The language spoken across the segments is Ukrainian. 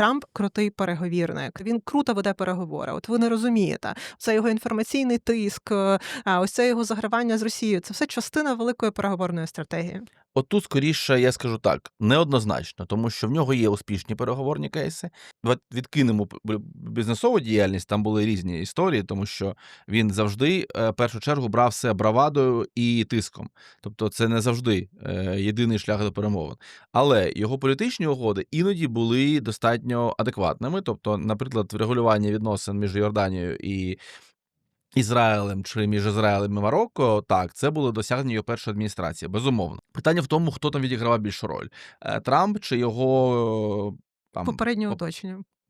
Трамп крутий переговірник. Він круто веде переговори. От ви не розумієте, це його інформаційний тиск, е, ось це його загравання з Росією. Це все частина великої переговорної стратегії. От тут скоріше я скажу так, неоднозначно, тому що в нього є успішні переговорні кейси. Відкинемо бізнесову діяльність, там були різні історії, тому що він завжди е, в першу чергу брав все бравадою і тиском. Тобто це не завжди е, єдиний шлях до перемовин. Але його політичні угоди іноді були достатньо адекватними. Тобто, наприклад, врегулювання відносин між Йорданією і Ізраїлем чи між Ізраїлем і Марокко, так, це були досягнення його першої адміністрації, безумовно. Питання в тому, хто там відігравав більшу роль: Е, Трамп чи його е, там Попереднє поп-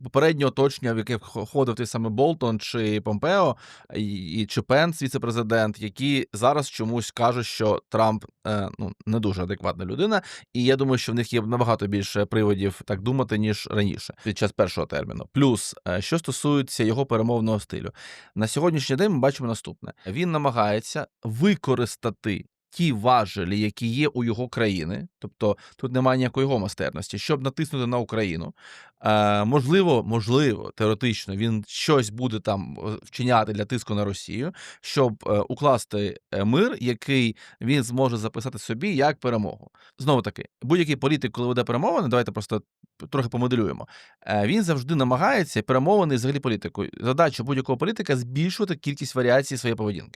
попереднє оточення, в яке вх- входив той самий Болтон чи Помпео, і, і- чи Пенс, віцепрезидент, які зараз чомусь кажуть, що Трамп е, ну не дуже адекватна людина, і я думаю, що в них є набагато більше приводів так думати ніж раніше під час першого терміну. Плюс, е, що стосується його перемовного стилю, на сьогоднішній день ми бачимо наступне: він намагається використати. Ті важелі, які є у його країни, тобто тут немає ніякої його майстерності, щоб натиснути на Україну. Е, можливо, можливо, теоретично він щось буде там е, вчиняти для тиску на Росію, щоб е, укласти е, мир, який він зможе записати собі як перемогу. Знову таки, будь-який політик, коли веде перемовини, давайте просто трохи помоделюємо. Е, він завжди намагається перемовини взагалі політику. Задача будь-якого політика збільшувати кількість варіацій своєї поведінки.